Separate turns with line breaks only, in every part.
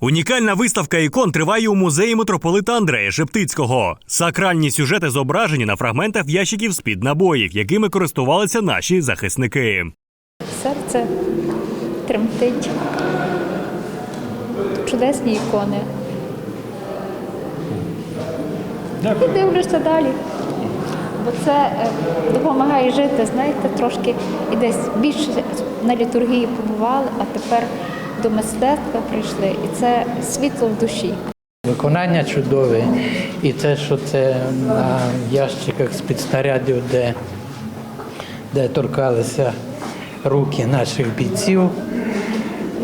Унікальна виставка ікон триває у музеї митрополита Андрея Шептицького. Сакральні сюжети зображені на фрагментах ящиків з-під набоїв, якими користувалися наші захисники.
Серце тремтить. Чудесні ікони. І дивлюся далі. Бо це е, допомагає жити, знаєте, трошки і десь більше на літургії побували, а тепер до мистецтва прийшли. І це світло в душі.
Виконання чудове. І те, що це на ящиках з-під снарядів, де, де торкалися руки наших бійців.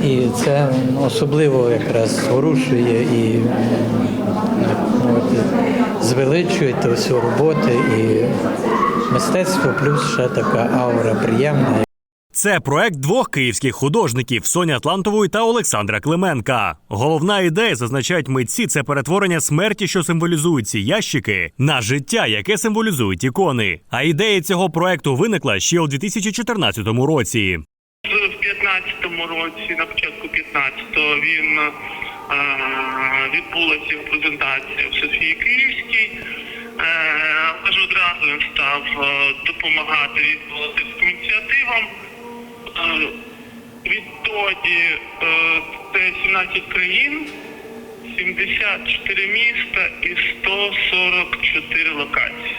І це особливо якраз зворушує і мовити, звеличує всю роботу і мистецтво, плюс ще така аура приємна.
Це проект двох київських художників Соні Атлантової та Олександра Клименка. Головна ідея, зазначають митці, це перетворення смерті, що символізують ці ящики, на життя, яке символізують ікони. А ідея цього проекту виникла ще у 2014 році.
В 15-му році, на початку 15-го, він е, відбулася презентація в Софії Київській. Е, аж одразу він став е, допомагати волонтерським ініціативам. Відтоді е, це 17 країн, 74 міста і 144 локації.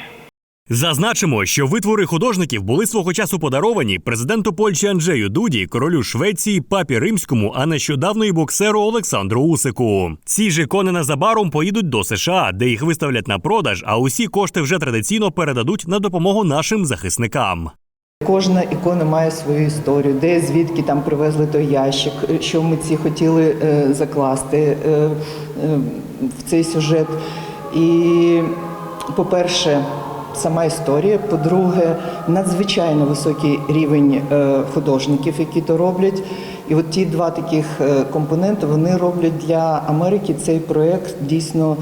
Зазначимо, що витвори художників були свого часу подаровані президенту Польщі Анджею Дуді, королю Швеції, папі римському, а нещодавно і боксеру Олександру Усику. Ці ж ікони незабаром поїдуть до США, де їх виставлять на продаж, а усі кошти вже традиційно передадуть на допомогу нашим захисникам.
Кожна ікона має свою історію, де звідки там привезли той ящик, що митці хотіли е, закласти е, е, в цей сюжет. І, по-перше, сама історія. По-друге, надзвичайно високий рівень е, художників, які то роблять. І от ті два таких е, компоненти вони роблять для Америки цей проєкт дійсно.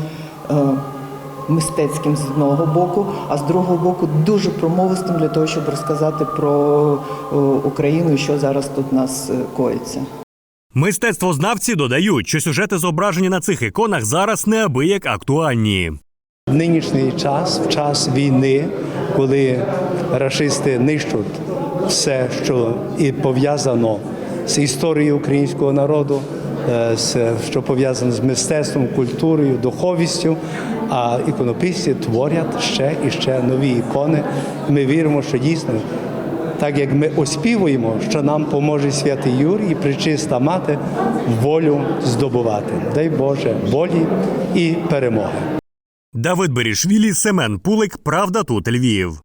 Е, мистецьким з одного боку, а з другого боку дуже промовистим для того, щоб розказати про Україну і що зараз тут у нас е, коїться.
Мистецтвознавці додають, що сюжети зображені на цих іконах зараз неабияк актуальні.
В нинішній час, в час війни, коли рашисти нищуть все, що і пов'язано з історією українського народу, е, що пов'язано з мистецтвом, культурою, духовістю, а іконописці творять ще і ще нові ікони. Ми віримо, що дійсно, так як ми оспівуємо, що нам поможе святий Юрій і причиста мати волю здобувати. Дай Боже волі і перемоги.
Давид Берішвілі, Семен Пулик, Правда тут Львів.